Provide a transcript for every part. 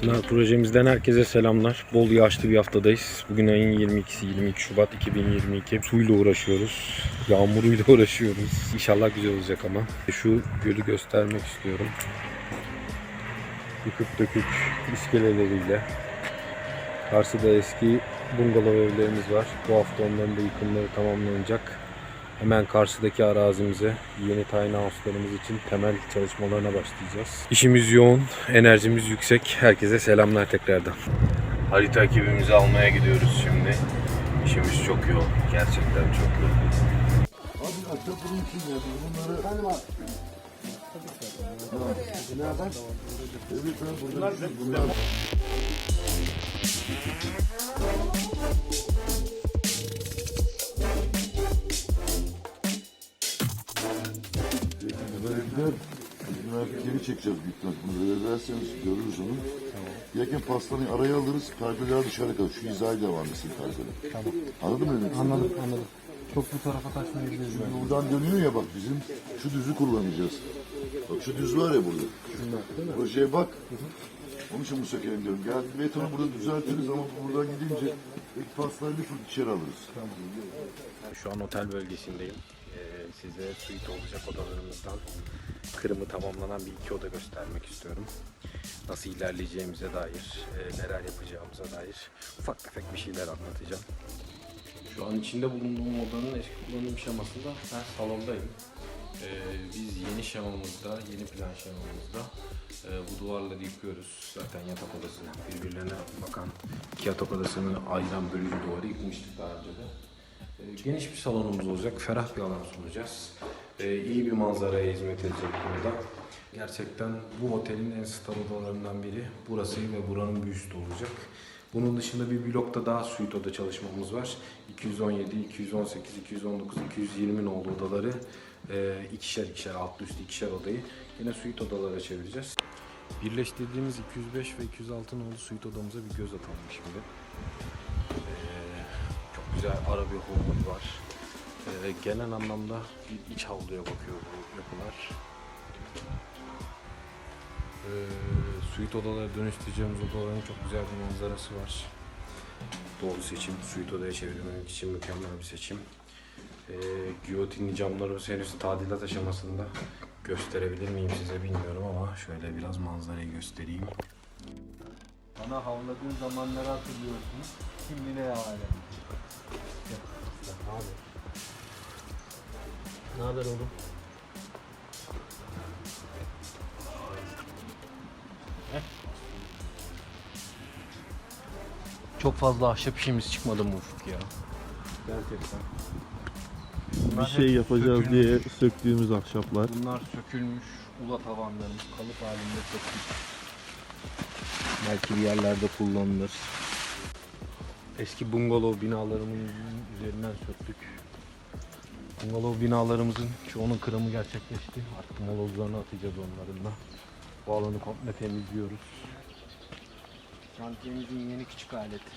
Pınar projemizden herkese selamlar. Bol yağışlı bir haftadayız. Bugün ayın 22'si 22 Şubat 2022. Suyla uğraşıyoruz. Yağmuruyla uğraşıyoruz. İnşallah güzel olacak ama. Şu gölü göstermek istiyorum. Yıkık dökük iskeleleriyle. Karşıda eski bungalov evlerimiz var. Bu hafta onların da yıkımları tamamlanacak. Hemen karşıdaki arazimize yeni tiny house'larımız için temel çalışmalarına başlayacağız. İşimiz yoğun, enerjimiz yüksek. Herkese selamlar tekrardan. Harita ekibimizi almaya gidiyoruz şimdi. İşimiz çok yoğun. Gerçekten çok yoğun. Abi akşam bunun için ya bunları... Hadi bak. Nereden? Evet ben bunlar... bunlar... Böyle gider. Bunlar geri çekeceğiz büyük ihtimalle. Bunu ederseniz görürüz onu. Yerken pastanı araya alırız, perdeler dışarı kalır. Şu hizaya devam etsin perdeler. Tamam. Anladın mı? istediğimi? Anladım anladım. Çok bu tarafa taşmayabiliriz. Şimdi buradan dönüyor ya bak bizim şu düzü kullanacağız. Bak şu düz var ya burada. Projeye bak. Onun için bu sökelim diyorum. Gel betonu burada düzeltiriz ama buradan gidince ilk fırt içeri alırız. Şu an otel bölgesindeyim. Size suite olacak odalarımızdan kırımı tamamlanan bir iki oda göstermek istiyorum. Nasıl ilerleyeceğimize dair, e, neler yapacağımıza dair ufak tefek bir şeyler anlatacağım. Şu an içinde bulunduğum odanın eski kullanım şemasında ben salondayım. Ee, biz yeni şemamızda, yeni plan şemamızda e, bu duvarları yıkıyoruz. Zaten yatak odası birbirlerine bakan iki yatak odasını ayıran bölücü duvarı yıkmıştık daha önce de. Ee, Geniş bir salonumuz olacak, ferah bir alan sunacağız. Ee, iyi bir manzaraya hizmet edecek burada. Gerçekten bu otelin en star odalarından biri burası ve buranın bir üstü olacak. Bunun dışında bir blokta daha suite oda çalışmamız var. 217, 218, 219, 220 nolu odaları e, ikişer ikişer alt üst ikişer odayı yine suite odalara çevireceğiz. Birleştirdiğimiz 205 ve 206 nolu suite odamıza bir göz atalım şimdi. Ee, güzel ara bir havuz var. Ee, genel anlamda bir iç havluya bakıyor bu yapılar. Ee, suite odalara dönüştüreceğimiz odaların çok güzel bir manzarası var. Doğru seçim. Suite odaya çevirmek için mükemmel bir seçim. Ee, giyotinli camları henüz tadilat aşamasında gösterebilir miyim size bilmiyorum ama şöyle biraz manzarayı göstereyim. Bana havladığın zamanları hatırlıyorsunuz. Şimdi ne hale? Abi. Ne haber oğlum? Çok fazla ahşap işimiz çıkmadı mı Ufuk ya? Gerçekten. bir şey yapacağız sökülmüş. diye söktüğümüz ahşaplar. Bunlar sökülmüş ula tavanlarımız kalıp halinde söktük. Belki bir yerlerde kullanılır. Eski bungalov binalarımızın üzerinden söktük. Bungalov binalarımızın çoğunun kırımı gerçekleşti. Artık molozlarını atacağız onların da. Bu alanı komple temizliyoruz. Şantiyemizin yeni küçük aleti.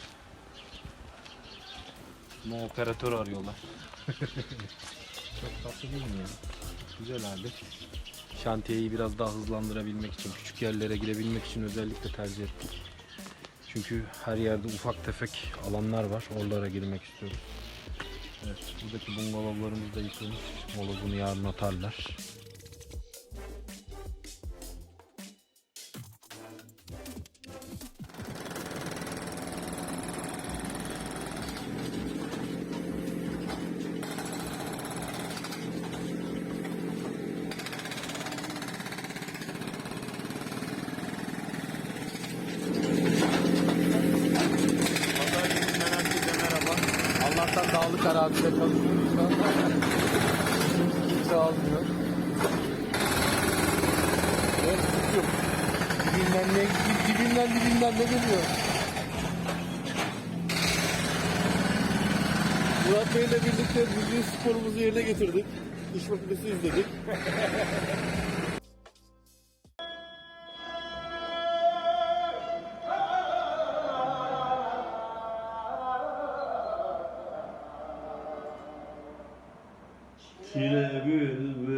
Ama operatör arıyorlar. Çok tatlı değil mi ya? Güzel alet. Şantiyeyi biraz daha hızlandırabilmek için, küçük yerlere girebilmek için özellikle tercih ettik. Çünkü her yerde ufak tefek alanlar var. Oralara girmek istiyoruz. Evet, buradaki bungalovlarımız da yıkılmış. Molozunu yarın atarlar. Arazide çalışıyoruz şu anda. Kimse almıyor. Evet, tutuyor. Dibinden ne, dibinden dibinden ne geliyor? Murat Bey'le birlikte milli sporumuzu yerine getirdik. İş makinesi izledik. Çile bülbül